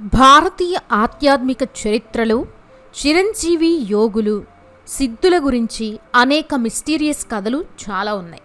భారతీయ ఆధ్యాత్మిక చరిత్రలో చిరంజీవి యోగులు సిద్ధుల గురించి అనేక మిస్టీరియస్ కథలు చాలా ఉన్నాయి.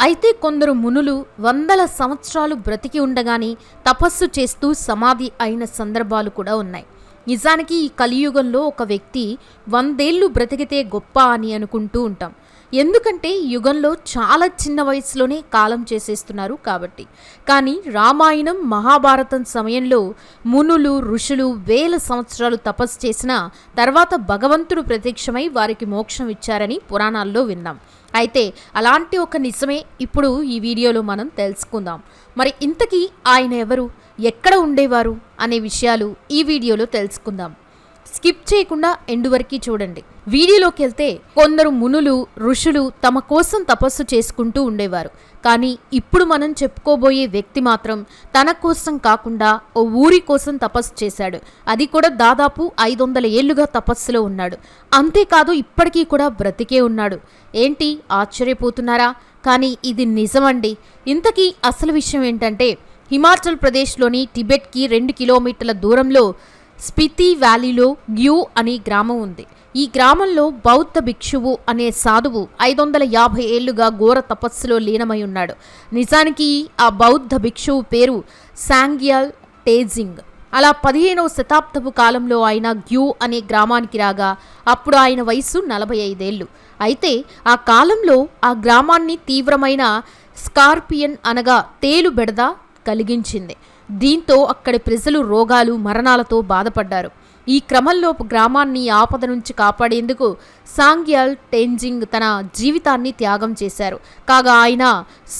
అయితే కొందరు మునులు వందల సంవత్సరాలు బ్రతికి ఉండగానే తపస్సు చేస్తూ సమాధి అయిన సందర్భాలు కూడా ఉన్నాయి. నిజానికి ఈ కలియుగంలో ఒక వ్యక్తి వందేళ్ళు బ్రతికితే గొప్ప అని అనుకుంటూ ఉంటాం. ఎందుకంటే యుగంలో చాలా చిన్న వయసులోనే కాలం చేసేస్తున్నారు కాబట్టి. కానీ రామాయణం మహాభారతం సమయంలో మునులు ఋషులు వేల సంవత్సరాలు తపస్సు చేసిన తర్వాత భగవంతుడు ప్రత్యక్షమై వారికి మోక్షం ఇచ్చారని పురాణాల్లో విన్నాం. అయితే అలాంటి ఒక నిజమే ఇప్పుడు ఈ వీడియోలో మనం తెలుసుకుందాం. మరి ఇంతకీ ఆయన ఎవరు? ఎక్కడ ఉండేవారు? అనే విషయాలు ఈ వీడియోలో తెలుసుకుందాం. స్కిప్ చేయకుండా ఎండు వరకు చూడండి. వీడియోలోకి వెళ్తే కొందరు మునులు ఋషులు తమ కోసం తపస్సు చేసుకుంటూ ఉండేవారు. కానీ ఇప్పుడు మనం చెప్పుకోబోయే వ్యక్తి మాత్రం తన కోసం కాకుండా ఓ ఊరి కోసం తపస్సు చేశాడు. అది కూడా దాదాపు ఐదు వందల ఏళ్ళుగా తపస్సులో ఉన్నాడు. అంతేకాదు ఇప్పటికీ కూడా బ్రతికే ఉన్నాడు. ఏంటి? ఆశ్చర్యపోతున్నారా? కానీ ఇది నిజమండి. ఇంతకీ అసలు విషయం ఏంటంటే హిమాచల్ ప్రదేశ్లోని టిబెట్కి రెండు కిలోమీటర్ల దూరంలో స్పితి వ్యాలీలో గ్యూ అనే గ్రామం ఉంది. ఈ గ్రామంలో బౌద్ధ భిక్షువు అనే సాధువు ఐదు వందల యాభై ఏళ్ళుగా ఘోర తపస్సులో లీనమై ఉన్నాడు. నిజానికి ఆ బౌద్ధ భిక్షువు పేరు సాంగ్యాల్ టేజింగ్. అలా పదిహేనవ శతాబ్దపు కాలంలో ఆయన గ్యూ అనే గ్రామానికి రాగా అప్పుడు ఆయన వయసు నలభై ఐదేళ్ళు అయితే ఆ కాలంలో ఆ గ్రామాన్ని తీవ్రమైన స్కార్పియన్ అనగా తేలు బెడద కలిగించింది. దీంతో అక్కడి ప్రజలు రోగాలు మరణాలతో బాధపడ్డారు. ఈ క్రమంలో గ్రామాన్ని ఆపద నుంచి కాపాడేందుకు సాంగ్యాల్ టెంజింగ్ తన జీవితాన్ని త్యాగం చేశారు. కాగా ఆయన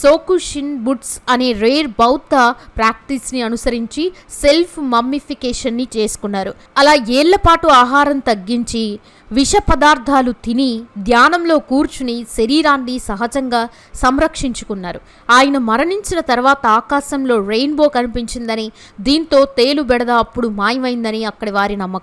సోకుషిన్ బుట్స్ అనే రేర్ బౌద్ధ ప్రాక్టీస్ని అనుసరించి సెల్ఫ్ మమ్మిఫికేషన్ని చేసుకున్నారు. అలా ఏళ్ళపాటు ఆహారం తగ్గించి విష పదార్థాలు తిని ధ్యానంలో కూర్చుని శరీరాన్ని సహజంగా సంరక్షించుకున్నారు. ఆయన మరణించిన తర్వాత ఆకాశంలో రెయిన్బో కనిపించిందని దీంతో తేలు బెడద అప్పుడు మాయమైందని అక్కడి వారి నమ్మకం.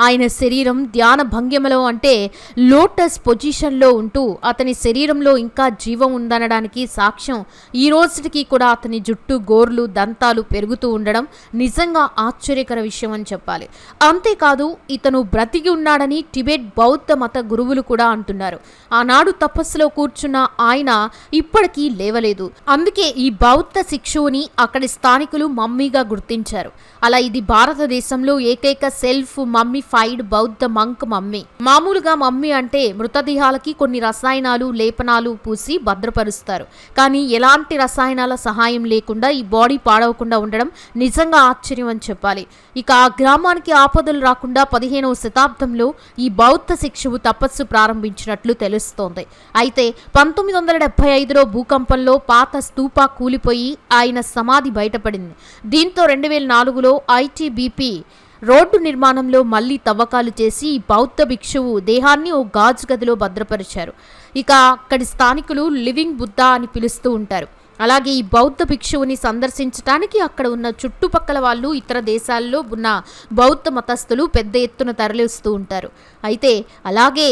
ఆయన శరీరం ధ్యాన భంగిమలో అంటే లోటస్ పొజిషన్లో ఉంటూ అతని శరీరంలో ఇంకా జీవం ఉందనడానికి సాక్ష్యం ఈ రోజుకి కూడా అతని జుట్టు గోర్లు దంతాలు పెరుగుతూ ఉండడం నిజంగా ఆశ్చర్యకర విషయం అని చెప్పాలి. అంతేకాదు ఇతను బ్రతికి ఉన్నాడని టిబెట్ బౌద్ధ మత గురువులు కూడా అంటున్నారు. ఆనాడు తపస్సులో కూర్చున్న ఆయన ఇప్పటికీ లేవలేదు. అందుకే ఈ బౌద్ధ శిక్షువుని అక్కడి స్థానికులు మమ్మీగా గుర్తించారు. అలా ఇది భారతదేశంలో ఏకైక సెల్ఫ్ మమ్మీఫైడ్ బౌద్ధ మంక్ మమ్మీ. మామూలుగా మమ్మీ అంటే మృతదేహాలకి కొన్ని రసాయనాలు లేపనాలు పూసి భద్రపరుస్తారు. కానీ ఎలాంటి రసాయనాల సహాయం లేకుండా ఈ బాడీ పాడవకుండా ఉండడం నిజంగా ఆశ్చర్యం అని చెప్పాలి. ఇక ఆ గ్రామానికి ఆపదలు రాకుండా పదిహేనవ శతాబ్దంలో ఈ బౌద్ధ శిక్షువు తపస్సు ప్రారంభించినట్లు తెలుస్తోంది. అయితే పంతొమ్మిది వందల డెబ్బై ఐదులో భూకంపంలో పాత స్తూపా కూలిపోయి ఆయన సమాధి బయటపడింది. దీంతో రెండు వేల నాలుగులో ఐటీబీపీ రోడ్డు నిర్మాణంలో మళ్ళీ తవ్వకాలు చేసి బౌద్ధ భిక్షువు దేహాన్ని ఓ గాజు గదిలో భద్రపరిచారు. ఇక అక్కడి స్థానికులు లివింగ్ బుద్ధ అని పిలుస్తూ ఉంటారు. అలాగే ఈ బౌద్ధ భిక్షువుని సందర్శించడానికి అక్కడ ఉన్న చుట్టుపక్కల వాళ్ళు ఇతర దేశాల్లో ఉన్న బౌద్ధ మతస్థులు పెద్ద ఎత్తున తరలిస్తూ ఉంటారు. అయితే అలాగే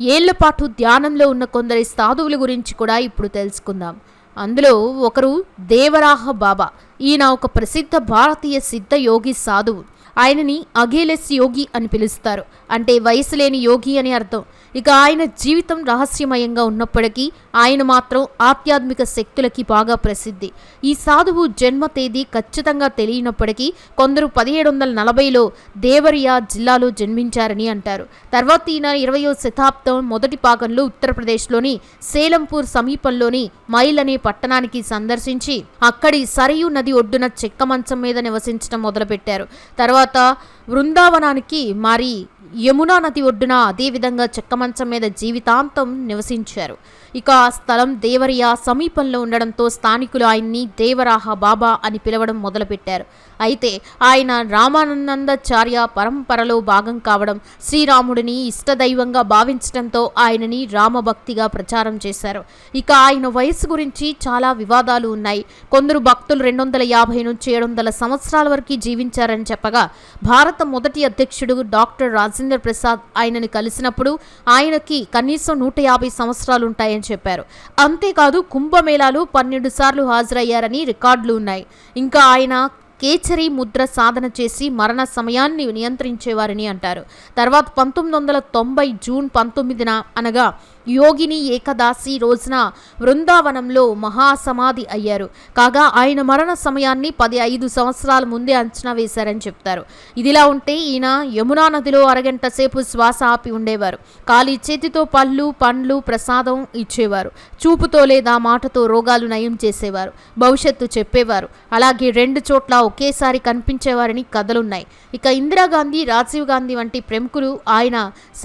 ఏళ్ళపాటు ధ్యానంలో ఉన్న కొందరి సాధువుల గురించి కూడా ఇప్పుడు తెలుసుకుందాం. అందులో ఒకరు దేవరాహ బాబా. ఈయన ఒక ప్రసిద్ధ భారతీయ సిద్ధ యోగి సాధువు. ఆయనని అఖిలెస్ యోగి అని పిలుస్తారు. అంటే వయసు లేని యోగి అని అర్థం. ఇక ఆయన జీవితం రహస్యమయంగా ఉన్నప్పటికీ ఆయన మాత్రం ఆధ్యాత్మిక శక్తులకి బాగా ప్రసిద్ధి. ఈ సాధువు జన్మ తేదీ ఖచ్చితంగా తెలియనప్పటికీ కొందరు పదిహేడు వందల నలభైలో దేవరియా జిల్లాలో జన్మించారని అంటారు. తర్వాత ఈయన ఇరవయో శతాబ్దం మొదటి భాగంలో ఉత్తరప్రదేశ్లోని సేలంపూర్ సమీపంలోని మైల్ అనే పట్టణానికి సందర్శించి అక్కడి సరయు నది ఒడ్డున చెక్క మంచం మీద నివసించడం మొదలుపెట్టారు. తర్వాత బృందావనానికి మారి యమునా నది ఒడ్డున అదేవిధంగా చెక్క మంచం మీద జీవితాంతం నివసించారు. ఇక ఆ స్థలం దేవరియా సమీపంలో ఉండడంతో స్థానికులు ఆయన్ని దేవరాహ బాబా అని పిలవడం మొదలుపెట్టారు. అయితే ఆయన రామానందాచార్య పరంపరలో భాగం కావడం శ్రీరాముడిని ఇష్టదైవంగా భావించడంతో ఆయనని రామభక్తిగా ప్రచారం చేశారు. ఇక ఆయన వయసు గురించి చాలా వివాదాలు ఉన్నాయి. కొందరు భక్తులు రెండు వందల యాభై నుంచి ఏడు వందల సంవత్సరాల వరకు జీవించారని చెప్పగా భారత మొదటి అధ్యక్షుడు డాక్టర్ రాజేంద్ర ప్రసాద్ ఆయనని కలిసినప్పుడు ఆయనకి కనీసం నూట యాభై సంవత్సరాలు ఉంటాయని చెప్పారు. అంతేకాదు కుంభమేళాలు పన్నెండు సార్లు హాజరయ్యారని రికార్డులు ఉన్నాయి. ఇంకా ఆయన కేచరి ముద్ర సాధన చేసి మరణ సమయాన్ని నియంత్రించేవారని అంటారు. తర్వాత పంతొమ్మిది వందల తొంభై జూన్ పంతొమ్మిదిన అనగా యోగిని ఏకదాసి రోజున బృందావనంలో మహాసమాధి అయ్యారు. కాగా ఆయన మరణ సమయాన్ని పది ఐదు సంవత్సరాల ముందే అంచనా వేశారని చెప్తారు. ఇదిలా ఉంటే ఈయన యమునా నదిలో అరగంట సేపు శ్వాస ఆపి ఉండేవారు. ఖాళీ చేతితో పళ్ళు పండ్లు ప్రసాదం ఇచ్చేవారు. చూపుతో లేదా మాటతో రోగాలు నయం చేసేవారు. భవిష్యత్తు చెప్పేవారు. అలాగే రెండు చోట్ల ఒకేసారి కనిపించేవారని కథలున్నాయి. ఇక ఇందిరాగాంధీ రాజీవ్ గాంధీ వంటి ప్రముఖులు ఆయన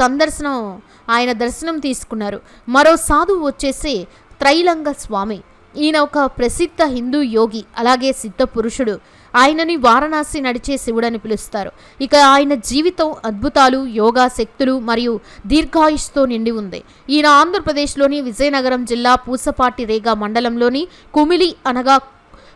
సందర్శనం ఆయన దర్శనం తీసుకున్నారు. మరో సాధువు వచ్చేసి త్రైలంగ స్వామి. ఈయన ఒక ప్రసిద్ధ హిందూ యోగి అలాగే సిద్ధ పురుషుడు. ఆయనని వారణాసి నడిచే శివుడని పిలుస్తారు. ఇక ఆయన జీవితం అద్భుతాలు యోగా శక్తులు మరియు దీర్ఘాయుష్తో నిండి ఉంది. ఈయన ఆంధ్రప్రదేశ్లోని విజయనగరం జిల్లా పూసపాటి రేగా మండలంలోని కుమిలి అనగా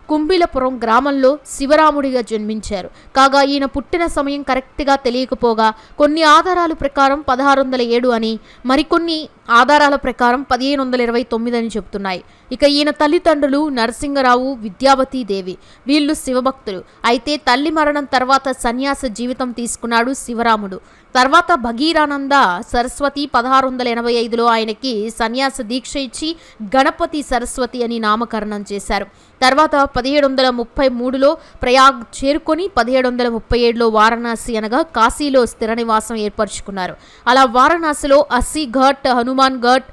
కుంభిలపురం గ్రామంలో శివరాముడిగా జన్మించారు. కాగా ఈయన పుట్టిన సమయం కరెక్ట్గా తెలియకపోగా కొన్ని ఆధారాలు ప్రకారం పదహారు వందల ఏడు అని మరికొన్ని ఆధారాల ప్రకారం పదిహేను వందల ఇరవై తొమ్మిది అని చెబుతున్నాయి. ఇక ఈయన తల్లిదండ్రులు నరసింగరావు విద్యావతి దేవి. వీళ్ళు శివభక్తులు. అయితే తల్లి మరణం తర్వాత సన్యాస జీవితం తీసుకున్నాడు శివరాముడు. తర్వాత భగీరానంద సరస్వతి పదహారు వందల ఎనభై ఐదులో ఆయనకి సన్యాస దీక్ష ఇచ్చి గణపతి సరస్వతి అని నామకరణం చేశారు. తర్వాత పదిహేడు వందల ముప్పై మూడులో ప్రయాగ్ చేరుకొని పదిహేడు వందల ముప్పై ఏడులో వారణాసి అనగా కాశీలో స్థిర నివాసం ఏర్పరచుకున్నారు. అలా వారణాసిలో అస్సీ ఘాట్ హనుమ ఘాట్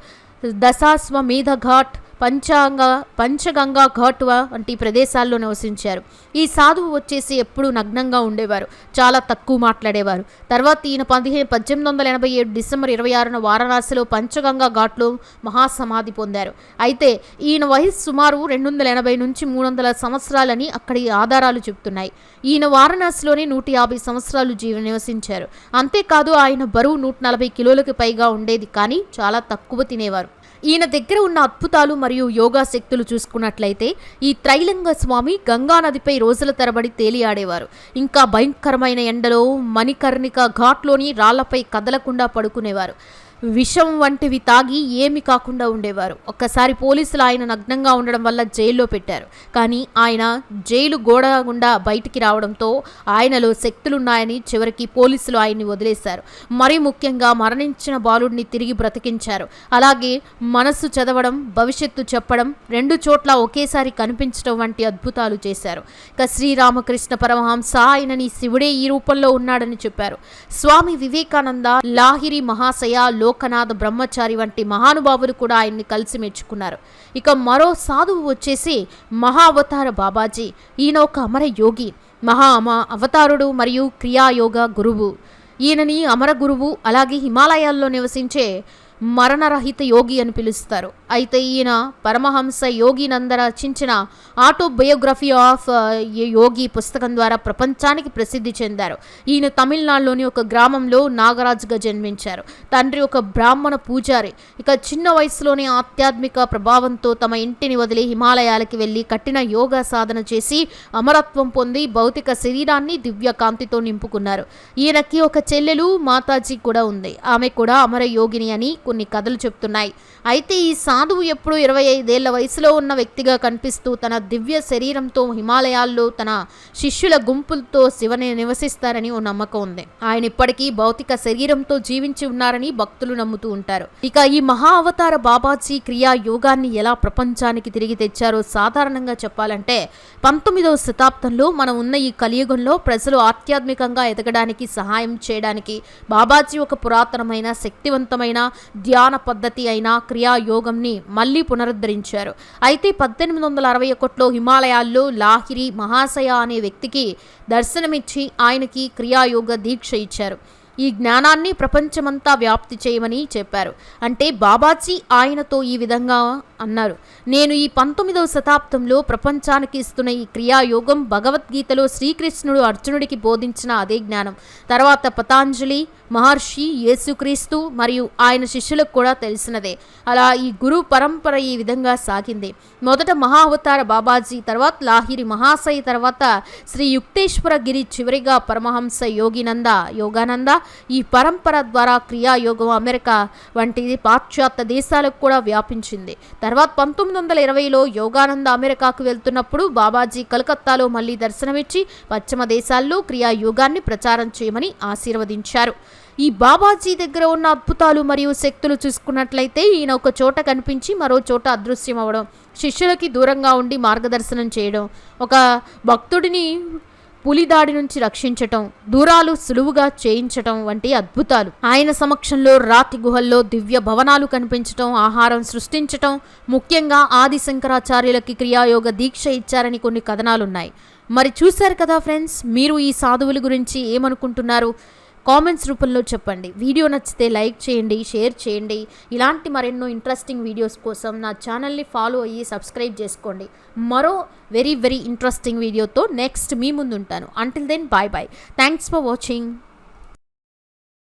దశాశ్వమేధ ఘాట్ పంచాంగ పంచగంగా ఘాట్ వంటి ప్రదేశాల్లో నివసించారు. ఈ సాధువు వచ్చేసి ఎప్పుడూ నగ్నంగా ఉండేవారు. చాలా తక్కువ మాట్లాడేవారు. తర్వాత ఈయన పదిహేను పద్దెనిమిది వందల ఎనభై ఏడు డిసెంబర్ ఇరవై ఆరున వారణాసిలో పంచగంగా ఘాట్లో మహాసమాధి పొందారు. అయితే ఈయన వయసు సుమారు రెండు వందల ఎనభై నుంచి మూడు వందల సంవత్సరాలని అక్కడి ఆధారాలు చెబుతున్నాయి. ఈయన వారణాసిలోనే నూట యాభై సంవత్సరాలు జీవి నివసించారు. అంతేకాదు ఆయన బరువు నూట నలభై కిలోలకు పైగా ఉండేది కానీ చాలా తక్కువ తినేవారు. ఈయన దగ్గర ఉన్న అద్భుతాలు మరియు యోగా శక్తులు చూసుకున్నట్లయితే ఈ త్రైలింగ స్వామి గంగా నదిపై రోజుల తరబడి తేలియాడేవారు. ఇంకా భయంకరమైన ఎండలో మణికర్ణిక ఘాట్లోని రాళ్ళపై కదలకుండా పడుకునేవారు. విషం వంటివి తాగి ఏమి కాకుండా ఉండేవారు. ఒక్కసారి పోలీసులు ఆయన నగ్నంగా ఉండడం వల్ల జైల్లో పెట్టారు. కానీ ఆయన జైలు గోడ గుండా బయటికి రావడంతో ఆయనలో శక్తులున్నాయని చివరికి పోలీసులు ఆయన్ని వదిలేశారు. మరీ ముఖ్యంగా మరణించిన బాలుడిని తిరిగి బ్రతికించారు. అలాగే మనస్సు చదవడం భవిష్యత్తు చెప్పడం రెండు చోట్ల ఒకేసారి కనిపించడం వంటి అద్భుతాలు చేశారు. ఇక శ్రీరామకృష్ణ పరమహంస ఆయనని శివుడే ఈ రూపంలో ఉన్నాడని చెప్పారు. స్వామి వివేకానంద లాహిరి మహాశయ లోకనాథ బ్రహ్మచారి వంటి మహానుభావులు కూడా ఆయన్ని కలిసి మెచ్చుకున్నారు. ఇక మరో సాధువు వచ్చేసి మహా అవతార బాబాజీ. ఈయన ఒక అమర యోగి మహా అమ అవతారుడు మరియు క్రియాయోగ గురువు. ఈయనని అమర గురువు అలాగే హిమాలయాల్లో నివసించే మరణరహిత యోగి అని పిలుస్తారు. అయితే ఈయన పరమహంస యోగి నంద రచించిన ఆటోబయోగ్రఫీ ఆఫ్ యోగి పుస్తకం ద్వారా ప్రపంచానికి ప్రసిద్ధి చెందారు. ఈయన తమిళనాడులోని ఒక గ్రామంలో నాగరాజుగా జన్మించారు. తండ్రి ఒక బ్రాహ్మణ పూజారి. ఇక చిన్న వయసులోనే ఆధ్యాత్మిక ప్రభావంతో తమ ఇంటిని వదిలి హిమాలయాలకి వెళ్ళి కఠిన యోగా సాధన చేసి అమరత్వం పొంది భౌతిక శరీరాన్ని దివ్య కాంతితో నింపుకున్నారు. ఈయనకి ఒక చెల్లెలు మాతాజీ కూడా ఉంది. ఆమె కూడా అమర యోగిని అని కొన్ని కథలు చెప్తున్నాయి. అయితే ఈ సాధువు ఎప్పుడు ఇరవై ఐదేళ్ళ వయసులో ఉన్న వ్యక్తిగా కనిపిస్తూ తన దివ్య శరీరంతో హిమాలయాల్లో తన శిష్యుల గుంపులతో శివని నివసిస్తారని ఓ నమ్మకం ఉంది. ఆయన ఇప్పటికీ భౌతిక శరీరంతో జీవించి ఉన్నారని భక్తులు నమ్ముతూ ఉంటారు. ఇక ఈ మహా అవతార బాబాజీ క్రియా యోగాన్ని ఎలా ప్రపంచానికి తిరిగి తెచ్చారో సాధారణంగా చెప్పాలంటే పంతొమ్మిదవ శతాబ్దంలో మనం ఉన్న ఈ కలియుగంలో ప్రజలు ఆధ్యాత్మికంగా ఎదగడానికి సహాయం చేయడానికి బాబాజీ ఒక పురాతనమైన శక్తివంతమైన ధ్యాన పద్ధతి అయిన క్రియాయోగంని మళ్ళీ పునరుద్ధరించారు. అయితే పద్దెనిమిది వందల అరవై ఒకటిలో హిమాలయాల్లో లాహిరి మహాశయ అనే వ్యక్తికి దర్శనమిచ్చి ఆయనకి క్రియాయోగ దీక్ష ఇచ్చారు. ఈ జ్ఞానాన్ని ప్రపంచమంతా వ్యాప్తి చేయమని చెప్పారు. అంటే బాబాజీ ఆయనతో ఈ విధంగా అన్నారు. నేను ఈ పంతొమ్మిదవ శతాబ్దంలో ప్రపంచానికి ఇస్తున్న ఈ క్రియాయోగం భగవద్గీతలో శ్రీకృష్ణుడు అర్జునుడికి బోధించిన అదే జ్ఞానం. తర్వాత పతాంజలి మహర్షి యేసుక్రీస్తు మరియు ఆయన శిష్యులకు కూడా తెలిసినదే. అలా ఈ గురు పరంపర ఈ విధంగా సాగింది. మొదట మహావతార బాబాజీ తర్వాత లాహిరి మహాశయ తర్వాత శ్రీ యుక్తేశ్వర గిరి చివరిగా పరమహంస యోగినంద యోగానంద ఈ పరంపర ద్వారా క్రియాయోగం అమెరికా వంటి పాశ్చాత్య దేశాలకు కూడా వ్యాపించింది. తర్వాత పంతొమ్మిది వందల ఇరవైలో యోగానంద అమెరికాకు వెళ్తున్నప్పుడు బాబాజీ కలకత్తాలో మళ్ళీ దర్శనమిచ్చి పశ్చిమ దేశాల్లో క్రియాయోగాన్ని ప్రచారం చేయమని ఆశీర్వదించారు. ఈ బాబాజీ దగ్గర ఉన్న అద్భుతాలు మరియు శక్తులు చూసుకున్నట్లయితే ఈయన ఒక చోట కనిపించి మరో చోట అదృశ్యం అవ్వడం శిష్యులకి దూరంగా ఉండి మార్గదర్శనం చేయడం ఒక భక్తుడిని పులి దాడి నుంచి రక్షించటం దూరాలు సులువుగా చేయించటం వంటి అద్భుతాలు. ఆయన సమక్షంలో రాతి గుహల్లో దివ్య భవనాలు కనిపించటం ఆహారం సృష్టించటం ముఖ్యంగా ఆది శంకరాచార్యులకి క్రియాయోగ దీక్ష ఇచ్చారని కొన్ని కథనాలున్నాయి. మరి చూశారు కదా ఫ్రెండ్స్ మీరు ఈ సాధువుల గురించి ఏమనుకుంటున్నారు? కామెంట్స్ రూపంలో చెప్పండి. వీడియో నచ్చితే లైక్ చేయండి షేర్ చేయండి. ఇలాంటి మరెన్నో ఇంట్రెస్టింగ్ వీడియోస్ కోసం నా ఛానల్ని ఫాలో అయ్యి సబ్స్క్రైబ్ చేసుకోండి. మరో వెరీ వెరీ ఇంట్రెస్టింగ్ వీడియోతో నెక్స్ట్ మీ ముందు ఉంటాను until then bye bye thanks for watching